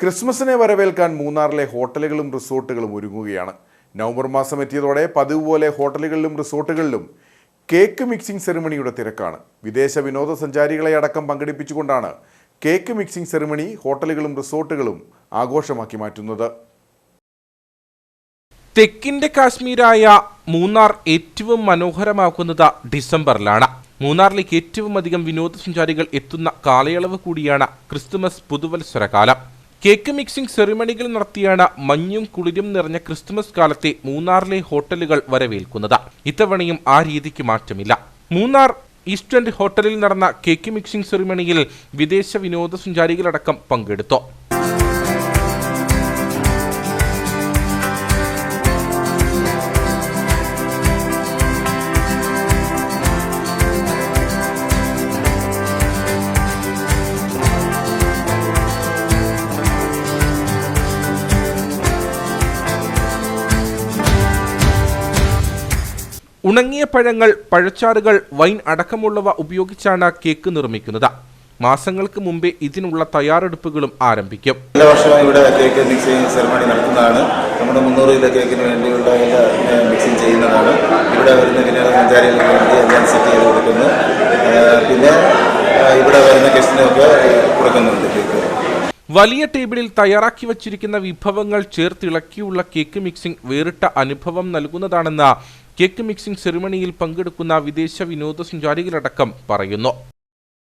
ക്രിസ്മസിനെ വരവേൽക്കാൻ മൂന്നാറിലെ ഹോട്ടലുകളും റിസോർട്ടുകളും ഒരുങ്ങുകയാണ്. നവംബർ മാസം എത്തിയതോടെ പതിവ് പോലെ ഹോട്ടലുകളിലും റിസോർട്ടുകളിലും കേക്ക് മിക്സിംഗ് സെറിമണിയുടെ തിരക്കാണ്. വിദേശ വിനോദസഞ്ചാരികളെ അടക്കം പങ്കെടുപ്പിച്ചുകൊണ്ടാണ് കേക്ക് മിക്സിംഗ് സെറിമണി ഹോട്ടലുകളും റിസോർട്ടുകളും ആഘോഷമാക്കി മാറ്റുന്നത്. തെക്കിന്റെ കാശ്മീരായ മൂന്നാർ ഏറ്റവും മനോഹരമാക്കുന്നത് ഡിസംബറിലാണ്. മൂന്നാറിലേക്ക് ഏറ്റവും അധികം വിനോദസഞ്ചാരികൾ എത്തുന്ന കാലയളവ് കൂടിയാണ് ക്രിസ്തുമസ് പുതുവത്സരകാലം. കേക്ക് മിക്സിംഗ് സെറിമണികൾ നടത്തിയാണ് മഞ്ഞും കുളിരും നിറഞ്ഞ ക്രിസ്തുമസ് കാലത്തെ മൂന്നാറിലെ ഹോട്ടലുകൾ വരവേൽക്കുന്നത്. ഇത്തവണയും ആ രീതിക്ക് മാറ്റമില്ല. മൂന്നാർ ഈസ്റ്റ് ഹോട്ടലിൽ നടന്ന കേക്ക് മിക്സിംഗ് സെറിമണിയിൽ വിദേശ വിനോദസഞ്ചാരികളടക്കം പങ്കെടുത്തു. ഉണങ്ങിയ പഴങ്ങൾ പഴച്ചാറുകൾ വൈൻ അടക്കമുള്ളവ ഉപയോഗിച്ചാണ് കേക്ക് നിർമ്മിക്കുന്നത്. മാസങ്ങൾക്ക് മുമ്പേ ഇതിനുള്ള തയ്യാറെടുപ്പുകളും ആരംഭിക്കും. എല്ലാ വർഷവും ഇവിടെ കേക്ക് മിക്സിംഗ് സെറമണി നടത്തുന്നതാണ് നമ്മുടെ മുന്നൂറ് കിലോ കേക്കിന് വേണ്ടിയുള്ള എല്ലാ മിക്സിംഗ് ചെയ്യുന്നതാണ്. ഇവിടെ വരുന്ന വിനോദസഞ്ചാരികൾക്ക് വേണ്ടി എല്ലാം സെറ്റ് ചെയ്ത് കൊടുക്കുന്നു. പിന്നെ ഇവിടെ വരുന്ന ഗസ്റ്റിനൊക്കെ കൊടുക്കുന്നുണ്ട് കേക്ക്. വലിയ ടേബിളിൽ തയ്യാറാക്കി വച്ചിരിക്കുന്ന വിഭവങ്ങൾ ചേർത്തിളക്കിയുള്ള കേക്ക് മിക്സിംഗ് വേറിട്ട അനുഭവം നൽകുന്നതാണെന്ന് കേക്ക് മിക്സിംഗ് സെറിമണിയിൽ പങ്കെടുക്കുന്ന വിദേശ വിനോദസഞ്ചാരികളടക്കം പറയുന്നു.